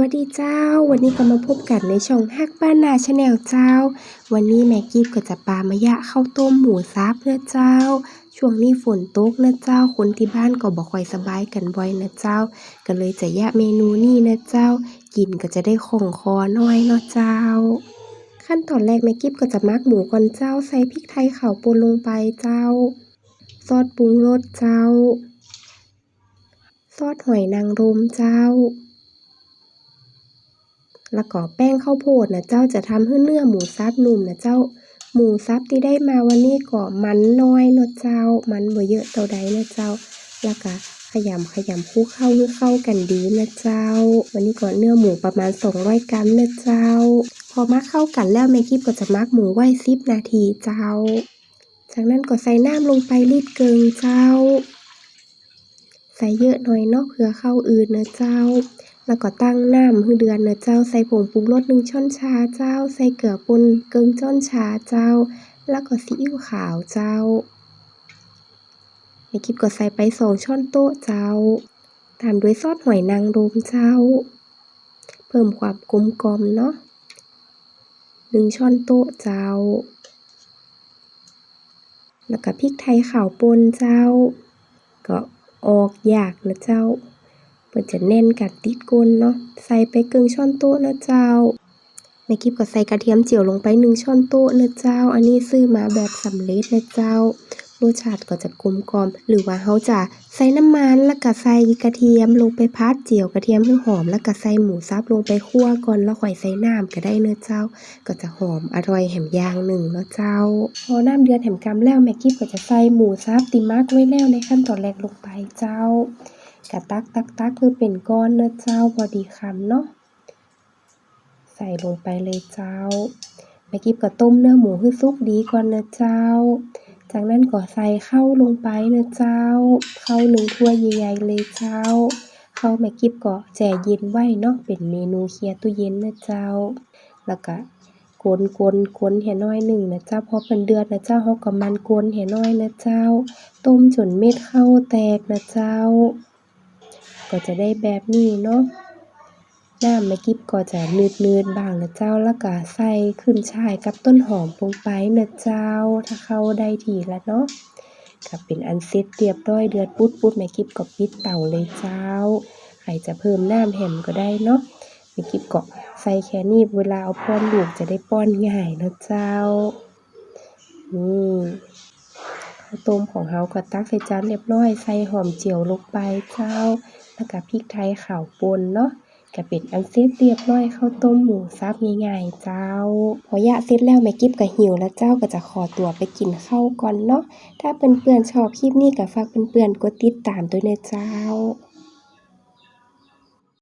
วัสดีเจ้า วันนี้ก็มาพบกันในช่องฮักบ้านนาชาแนลเจ้า วันนี้แม่กิฟก็จะปามายะข้าวต้มหมูซับเพื่อเจ้า ช่วงนี้ฝนตกนะเจ้า คนที่บ้านก็บอกค่อยสบายกันบ่อยนะเจ้า ก็เลยจะแยะเมนูนี้นะเจ้า กินก็จะได้คล่องคอหน้อยเนาะเจ้า ขั้นตอนแรกแม่กิฟก็จะมักหมูก่อนเจ้าใส่พริกไทยขาวป่นลงไปเจ้า ซอสปรุงรสเจ้า ซอสหอยนางรมเจ้า แล้วก็แป้งข้าวโพดนะเจ้าจะทำให้เนื้อหมูซับนุ่มนะเจ้า หมูซับที่ได้มาวันนี้ก็มันน้อยนะเจ้า มันบ่เยอะเท่าใดนะเจ้า แล้วก็ขยำขยำคลุกเข้าให้เข้ากันดีนะเจ้า วันนี้ก็เนื้อหมูประมาณ 200 กรัมนะเจ้า พอมาเข้ากันแล้วแม่กิฟก็จะมักหมูไว้10นาทีเจ้า จากนั้นก็ใส่น้ำลงไปรีดเกิงเจ้า ใส่เยอะหน่อยเนาะเผื่อเข้าอื่นนะเจ้า แล้วก็ตั้งน้ำให้เดือนนะเจ้า ใส่ผงปรุงรสหนึ่งช้อนชาเจ้า ใส่เกลือป่นเกิงช้อนชาเจ้า แล้วก็ซีอิ๊วขาวเจ้าในคลิปก็ใส่ไปสองช้อนโต๊ะเจ้า ตามด้วยซอสหอยนางรมเจ้า เพิ่มความกลมกลอมเนาะหนึ่งช้อนโต๊ะเจ้า แล้วก็พริกไทยขาวป่นเจ้า ก็ออกยากนะเจ้า เปิดจะแน่นกันติดก้นเนาะใส่ไปครึ่งช้อนโต๊ะนะเจ้าในคลิปก็ใส่กระเทียมเจียวลงไปหนึ่งช้อนโต๊ะนะเจ้า อันนี้ซื้อมาแบบสำเร็จนะเจ้ารสชาติก็จะกลมกล่อม หรือว่าเขาจะใส่น้ำมันแล้วก็ใส่กระเทียมลงไปพัดเจียวกระเทียมให้หอม แล้วก็ใส่หมูสับลงไปคั่วก่อนแล้วค่อยใส่น้ำก็ได้เนอะเจ้า ก็จะหอมอร่อยแหมย่างหนึ่งเนาะเจ้า พอน้ำเดือดแหมกำแล้วแม่กิ๊บก็จะใส่หมูสับติมักไว้แล้วในขั้นตอนแรกลงไปเจ้า กะตักตักตักคือเป็นก้อนเนอะเจ้าพอดีคำเนาะใส่ลงไปเลยเจ้าแม่กิ๊บก็ต้มเนื้อหมูให้สุกดีก่อนเนอะเจ้า จากนั้นก็ใส่ข้าวลงไปเนอะเจ้าข้าวหนึ่งถ้วยใหญ่ๆเลยเจ้าข้าวแม่กิ๊บก็แช่เย็นไว้เนาะเป็นเมนูเคลียร์ตู้เย็นนะเจ้า แล้วก็กวนกวนกวนให้น้อยหนึ่งนะเจ้าพอเป็นเดือดนะเจ้าเขาก็มันกวนให้น้อยนะเจ้า ต้มจนเม็ดข้าวแตกนะเจ้า ก็จะได้แบบนี้เนาะน้ำแม่กิ๊บก็จะนืดๆบ้างนะเจ้าแล้วก็ใส่ขึ้นช่ายกับต้นหอมลงไปนะเจ้า ถ้าเข้าได้ทีแล้วเนาะก็เป็นอันเสร็จเรียบร้อยเดือดปุ๊ดปุ๊ดแม่กิ๊บก็ปิดเตาเลยเจ้า ใครจะเพิ่มน้ำแหมก็ได้เนาะแม่กิ๊บก็ใส่แค่นี้เวลาเอาป้อนลูกจะได้ป้อนง่ายนะเจ้านี่ ข้าวต้มของเฮาก็ตักใส่จานเรียบร้อย ใส่หอมเจียวลงไปเจ้า แล้วก็พริกไทยขาวป่นเนาะก็เป็นอันเสร็จเรียบร้อยข้าวต้มหมูซับง่ายๆเจ้า พอยะเสร็จแล้วแม่กิ๊บก็หิวแล้วเจ้าก็จะขอตัวไปกินข้าวก่อนเนาะถ้าเพื่อนๆชอบคลิปนี้ก็ฝากเพื่อนๆกดติดตามด้วยนะเจ้า